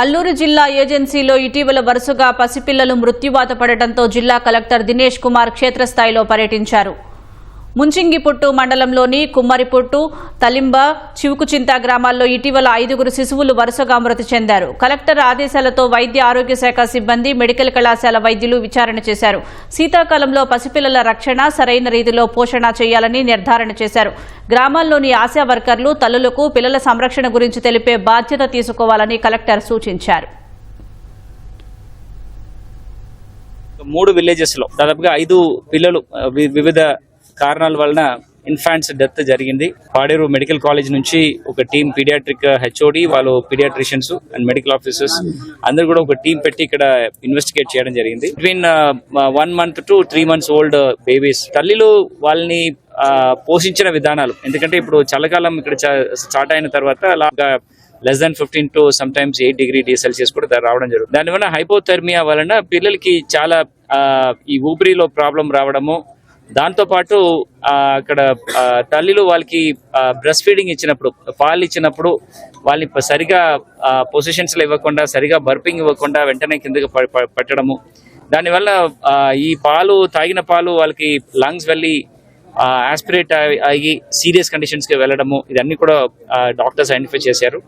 అల్లూరు జిల్లా ఏజెన్సీలో ఇటీవల వరుసగా పసిపిల్లలు మృత్యువాత పడటంతో జిల్లా కలెక్టర్ దినేష్ కుమార్ క్షేత్రస్థాయిలో పర్యటించారు. ముంచింగిపుట్టు మండలంలోని కుమ్మరిపుట్టు తలింబ చివుకుచింత గ్రామాల్లో ఇటీవల ఐదుగురు శిశువులు వరుసగా మృతి చెందారు. కలెక్టర్ ఆదేశాలతో వైద్య ఆరోగ్య శాఖ సిబ్బంది మెడికల్ కళాశాల వైద్యులు విచారణ చేశారు. శీతాకాలంలో పసిపిల్లల రక్షణ సరైన రీతిలో పోషణ చేయాలని నిర్ధారణ చేశారు. గ్రామాల్లోని ఆశా వర్కర్లు తల్లులకు పిల్లల సంరక్షణ గురించి తెలిపే బాధ్యత తీసుకోవాలని కలెక్టర్ సూచించారు. మూడు విలేజెస్లో దాదాపుగా ఐదు పిల్లలు వివిధ కారణాల వలన ఇన్ఫాంట్స్ డెత్ జరిగింది. పాడేరు మెడికల్ కాలేజ్ నుంచి ఒక టీం పీడియాట్రిక్ హెచ్ఓడి వాళ్ళు పీడియాట్రిషియన్స్ అండ్ మెడికల్ ఆఫీసర్స్ అందరూ కూడా ఒక టీం పెట్టి ఇక్కడ ఇన్వెస్టిగేట్ చేయడం జరిగింది. Between one month to three months old babies తల్లిలు వాళ్ళని uh, పోషించిన విధానాలు. ఎందుకంటే ఇప్పుడు చల్లకాలం ఇక్కడ స్టార్ట్ అయిన తర్వాత అలాగా less than fifteen to sometimes eight degree D Celsius కూడా రావడం జరుగుతుంది. దానివల్ల హైపోథెర్మియా వలన పిల్లలకి చాలా uh, ఈ ఊపిరిలో ప్రాబ్లం రావడము దాంతోపాటు అక్కడ తల్లిలు వాళ్ళకి బ్రెస్ట్ ఫీడింగ్ ఇచ్చినప్పుడు పాలు ఇచ్చినప్పుడు వాళ్ళని సరిగా పొజిషన్స్లో ఇవ్వకుండా సరిగా బర్పింగ్ ఇవ్వకుండా వెంటనే కిందకి ప- పెట్టడము. దానివల్ల ఈ పాలు తాగిన పాలు వాళ్ళకి లంగ్స్ వెళ్ళి ఆస్పిరేట్ అయ్యి సీరియస్ కండిషన్స్కి వెళ్ళడము. ఇదన్నీ కూడా డాక్టర్స్ ఐడెంటిఫై చేశారు.